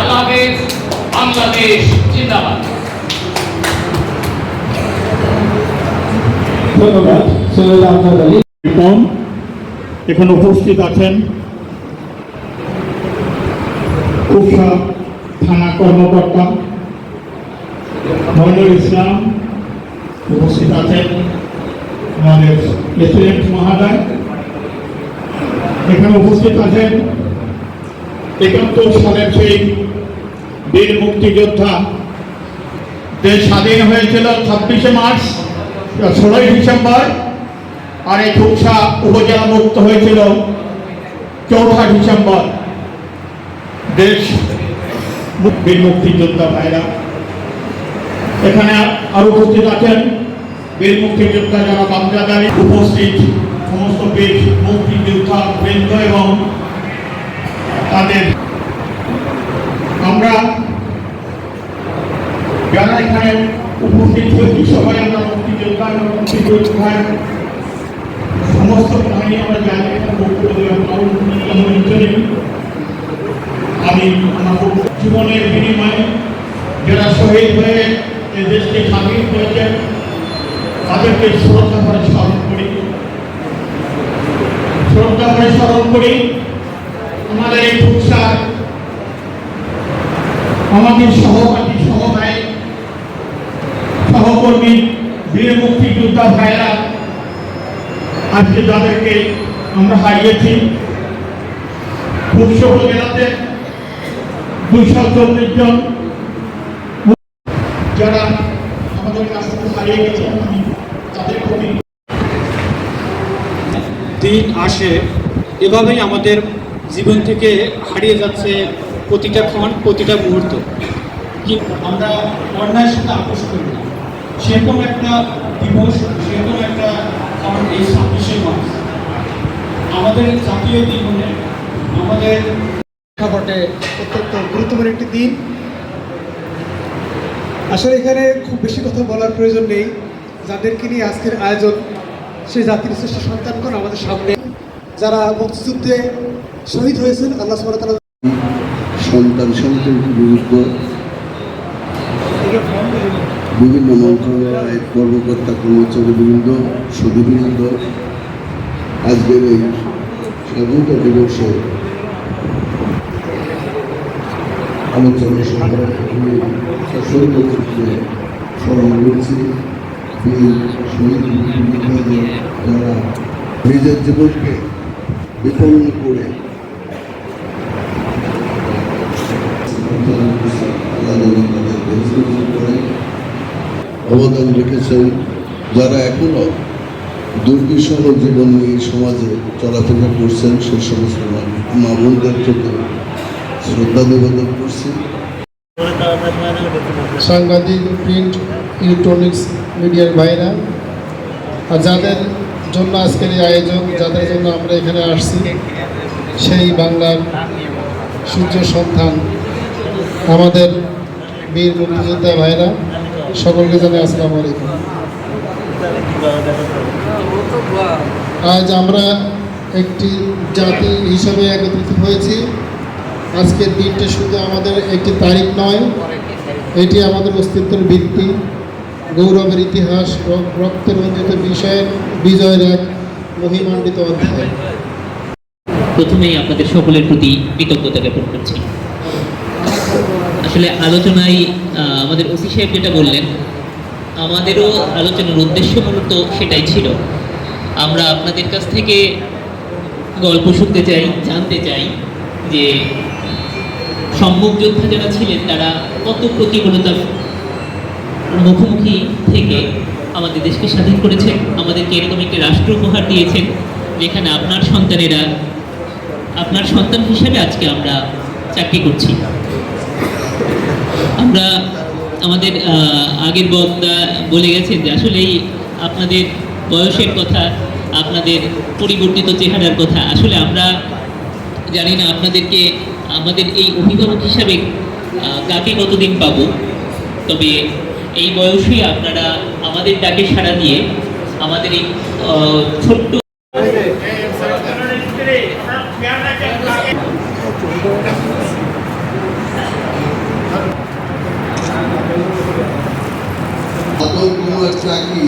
আল্লাহ বাংলাদেশ জিন্দাবাদ এখানে উপস্থিত আছেন কুফা থানা কর্মকর্তা মহিনুল ইসলাম। উপস্থিত আছেন আমাদের প্রেসিডেন্ট মহাদায়। এখানে উপস্থিত আছেন একাত্তর সালের সেই বীর মুক্তিযোদ্ধা দেশ স্বাধীন হয়েছিল ছাব্বিশে মার্চ, ষোলোই ডিসেম্বর, আর এই খুকসা উপজেলা মুক্ত হয়েছিল চৌঠা ডিসেম্বর। দেশ বীর মুক্তিযোদ্ধা ভাইরা। এখানে আরও উপস্থিত আছেন বীর মুক্তিযোদ্ধা যারা বামজাদারি উপস্থিত, সমস্ত বীর মুক্তিযোদ্ধা বৃন্দ এবং তাদের। আমরা যারা এখানে উপস্থিত হয়েছি, সবাই আমরা মুক্তিযোদ্ধা এবং মুক্তিযোদ্ধার সমস্ত কাহিনী আমরা জানি বক্তব্য আমি আমার জীবনের বিনিময়ে যারা শহীদ হয়ে এই দেশকে স্বাধীন করেছেন তাদেরকে শ্রদ্ধা করে স্মরণ করি। শ্রদ্ধা করে স্মরণ করি। আমাদের এই ফুকসার আমাদের সহপাঠী সহভাই, সহকর্মী বীর মুক্তিযোদ্ধা ভাইরা, আজকে যাদেরকে আমরা হারিয়েছি দুইশো চল্লিশ জন যারা আমাদের কাছ থেকে হারিয়ে গেছে তাদের দিন আসে, এভাবেই আমাদের জীবন থেকে হারিয়ে যাচ্ছে প্রতিটা ক্ষণ, প্রতিটা মুহূর্ত। কিন্তু আমরা অন্যায়ের সাথে আপোষ করি না। সেরকম একটা দিবস, সেরকম একটা কারণ এই ছাব্বিশে মার্চ। আমাদের জাতীয় জীবনে, আমাদের ঘটে অত্যন্ত গুরুত্বপূর্ণ একটি দিন। আসলে এখানে খুব বেশি কথা বলার প্রয়োজন নেই। যাদেরকে নিয়ে আজকের আয়োজন, সেই জাতির শ্রেষ্ঠ সন্তানগণ আমাদের সামনে। যারা মুক্তিযুদ্ধে শহীদ হয়েছেন, আল্লাহ তাআলা সন্তান সন্তানকে বিরুদ্ধে বিভিন্ন মন্ত্রণালয়ের কর্মকর্তা, কর্মচারীবৃন্দ, সুদীবৃন্দ, আজকের এই স্বাধীনতা দিবসে আলোচনা সর্বক্ষেত্রে স্মরণ করছি। যারা নিজের জীবনকে করে অবদান রেখেছেন যারা এখনও দুর্বিষহ জীবন নিয়ে সমাজে চলাফেরা করছেন, সে সমস্ত মা বোনদের শ্রদ্ধা নিবেদন করছি। সাংবাদিক, প্রিন্ট, ইলেকট্রনিক্স মিডিয়ার ভাইরা, আর যাদের জন্য আজকের এই আয়োজন, যাদের জন্য আমরা এখানে আসছি, সেই বাংলার সূর্য সন্তান আমাদের বীর মুক্তিযোদ্ধা ভাইরা, সকলকে জানাই আসসালামু আলাইকুম। আজ আমরা একটি জাতি হিসাবে একত্রিত হয়েছি। আজকের দিনটা শুধু আমাদের একটি তারিখ নয়, এটি আমাদের অস্তিত্বের ভিত্তি। গৌরবের ইতিহাস র- রক্তের রঞ্জিত বিষয়ের বিজয়ের এক মহিমান্বিত অধ্যায়। প্রথমেই আপনাদের সকলের প্রতি কৃতজ্ঞতা জ্ঞাপন করছি। আসলে আলোচনায় আমাদের ওসি সাহেব যেটা বললেন, আমাদেরও আলোচনার উদ্দেশ্য মূলত সেটাই ছিল। আমরা আপনাদের কাছ থেকে গল্প শুনতে চাই, জানতে চাই যে সম্মুখ যোদ্ধা যারা ছিলেন, তারা কত প্রতিকূলতার মুখোমুখি থেকে আমাদের দেশকে স্বাধীন করেছেন। আমাদেরকে এরকম একটি রাষ্ট্র উপহার দিয়েছেন, যেখানে আপনার সন্তানেরা, আপনার সন্তান হিসেবে আজকে আমরা চাকরি করছি। আমরা আমাদের আগের বক্তা বলে গেছেন যে আসলেই আপনাদের বয়সের কথা, আপনাদের পরিবর্তিত চেহারার কথা, আসলে আমরা জানি না আপনাদেরকে আমাদের এই অভিভাবক হিসাবে কাকে কতদিন পাবো। তবে এই বয়সেই আপনারা আমাদের ডাকে সাড়া দিয়ে আমাদের এই ছোট্ট কোনো চাকরি